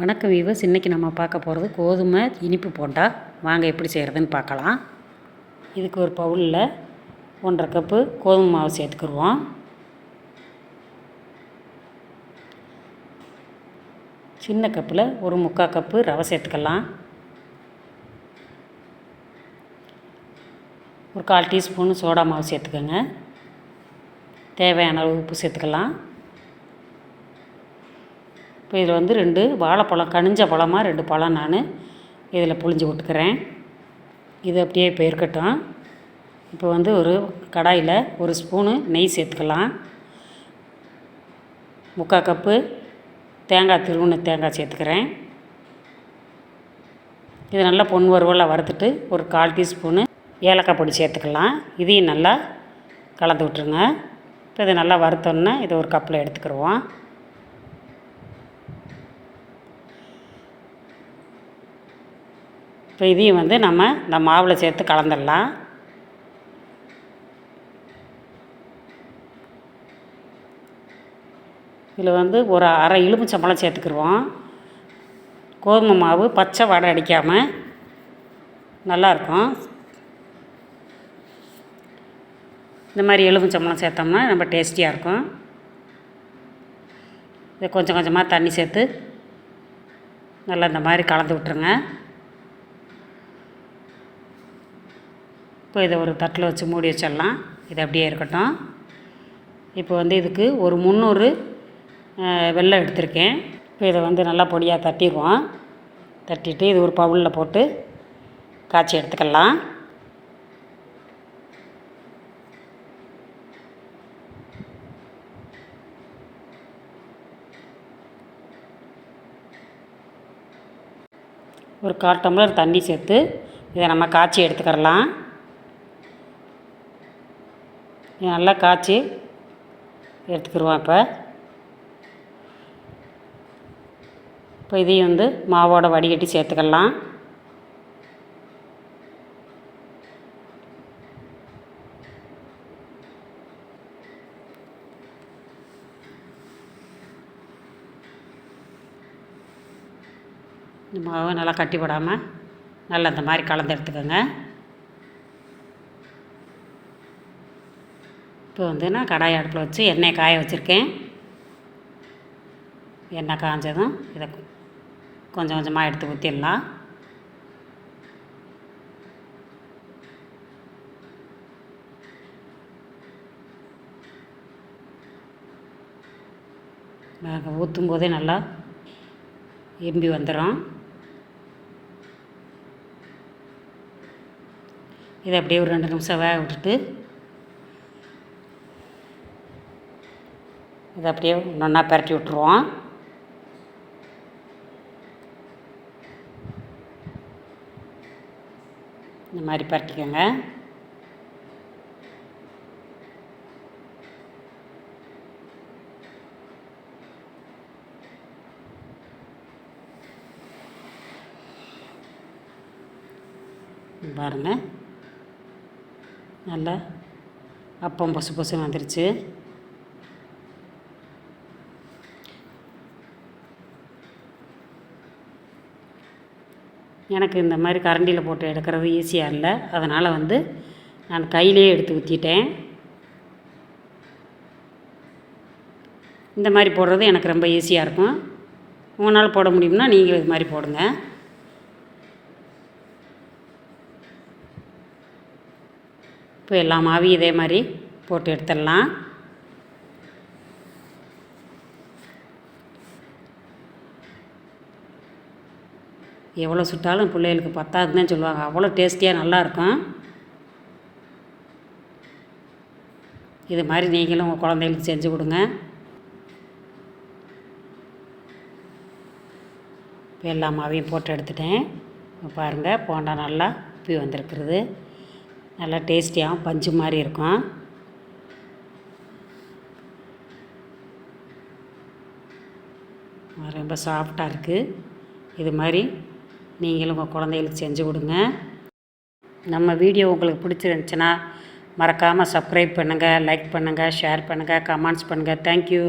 வணக்கம் வீவர்ஸ். இன்றைக்கி நம்ம பார்க்க போகிறது கோதுமை இனிப்பு போண்டா. வாங்க எப்படி செய்கிறதுன்னு பார்க்கலாம். இதுக்கு ஒரு பவுலில் ஒன்றரை கப்பு கோதுமை மாவு சேர்த்துக்குருவோம். சின்ன கப்பில் ஒரு முக்கால் கப்பு ரவை சேர்த்துக்கலாம். ஒரு கால் டீஸ்பூன் சோடா மாவு சேர்த்துக்கோங்க. தேவையான அளவு உப்பு சேர்த்துக்கலாம். இப்போ இதில் வந்து ரெண்டு வாழைப்பழம் கனிஞ்ச பழமாக ரெண்டு பழம் நான் இதில் புழிஞ்சு விட்டுக்கிறேன். இது அப்படியே இப்போ இருக்கட்டும். இப்போ வந்து ஒரு கடாயில் ஒரு ஸ்பூனு நெய் சேர்த்துக்கலாம். முக்கால் கப்பு தேங்காய் திருவுன்னு தேங்காய் சேர்த்துக்கிறேன். இது நல்லா பொன் வறுவலாக வறுத்துட்டு ஒரு கால் டீஸ்பூனு ஏலக்காய் பொடி சேர்த்துக்கலாம். இதையும் நல்லா கலந்து விட்ருங்க இப்போ இதை நல்லா வறுத்தோன்னே இதை ஒரு கப்பில் எடுத்துக்கிடுவோம் இப்போ இதையும் வந்து நம்ம இந்த மாவில் சேர்த்து கலந்துடலாம். இதில் வந்து ஒரு அரை எலுமிச்சம்பழம் சேர்த்துக்கிடுவோம் கோதுமை மாவு பச்சை வடை அடிக்காமல் நல்லாயிருக்கும் இந்த மாதிரி எலுமிச்சம்பழம் சேர்த்தோம்னா ரொம்ப டேஸ்டியாக இருக்கும். இதை கொஞ்சம் கொஞ்சமாக தண்ணி சேர்த்து நல்லா இந்த மாதிரி கலந்து விட்ருங்க இப்போ இதை ஒரு தட்டில் வச்சு மூடி வச்சிடலாம். இது அப்படியே இருக்கட்டும். இப்போ வந்து இதுக்கு ஒரு முந்நூறு வெள்ளம் எடுத்திருக்கேன். இப்போ இதை வந்து நல்லா பொடியாக தட்டிடுவோம். தட்டிட்டு இது ஒரு பவுலில் போட்டு காய்ச்சி எடுத்துக்கலாம். ஒரு கால் டம்ளர் தண்ணி சேர்த்து இதை நம்ம காய்ச்சி எடுத்துக்கிறலாம். நல்லா காய்ச்சி எடுத்துக்கிடுவோம் இப்போ. இப்போ இதையும் வந்து மாவோட வடிகட்டி சேர்த்துக்கலாம். இந்த மாவை நல்லா கட்டிப்படாமல் நல்லா இந்த மாதிரி கலந்து எடுத்துக்கோங்க. இப்போ வந்து நான் கடாய் அடுப்பில் வச்சு எண்ணெய் காய வச்சுருக்கேன். எண்ணெய் காஞ்சதும் இதை கொஞ்சம் கொஞ்சமாக எடுத்து ஊற்றிடலாம் நாங்கள் ஊற்றும் போதே நல்லா எம்பி வந்துடும். இதை அப்படியே ஒரு ரெண்டு நிமிஷம் வேக விட்டுட்டு இதை அப்படியே ஒன்றா பரட்டி விட்ருவோம் இந்த மாதிரி பரட்டிக்கோங்க. பாருங்கள் நல்லா அப்பம் பொசு பொசு வந்துருச்சு. எனக்கு இந்த மாதிரி கரண்டியில் போட்டு எடுக்கிறது ஈஸியாக இல்லை. அதனால் வந்து நான் கையிலே எடுத்து ஊற்றிட்டேன் இந்த மாதிரி போடுறது எனக்கு ரொம்ப ஈஸியாக இருக்கும். உங்களால் போட முடியும்னா நீங்களும் இது மாதிரி போடுங்க. இப்போ எல்லா மாவையும் இதே மாதிரி போட்டு எடுத்துடலாம். எவ்வளோ சுட்டாலும் பிள்ளைகளுக்கு பத்தாதுன்னு சொல்லுவாங்க. அவ்வளோ டேஸ்டியாக நல்லாயிருக்கும். இது மாதிரி நீங்களும் உங்கள் குழந்தைகளுக்கு செஞ்சு கொடுங்க. இப்போ எல்லா மாவையும் போட்டு எடுத்துட்டேன். பாருங்கள் போண்டா நல்லா உப்பி வந்திருக்கிறது. நல்லா டேஸ்டியாகவும் பஞ்சு மாதிரி இருக்கும். ரொம்ப சாஃப்டாக இருக்குது இது மாதிரி நீங்களும் உங்கள் குழந்தைகளுக்கு செஞ்சு கொடுங்க. நம்ம வீடியோ உங்களுக்கு பிடிச்சிருந்துச்சின்னா மறக்காமல் சப்ஸ்கிரைப் பண்ணுங்கள் லைக் பண்ணுங்கள் ஷேர் பண்ணுங்கள் கமெண்ட்ஸ் பண்ணுங்கள் தேங்க்யூ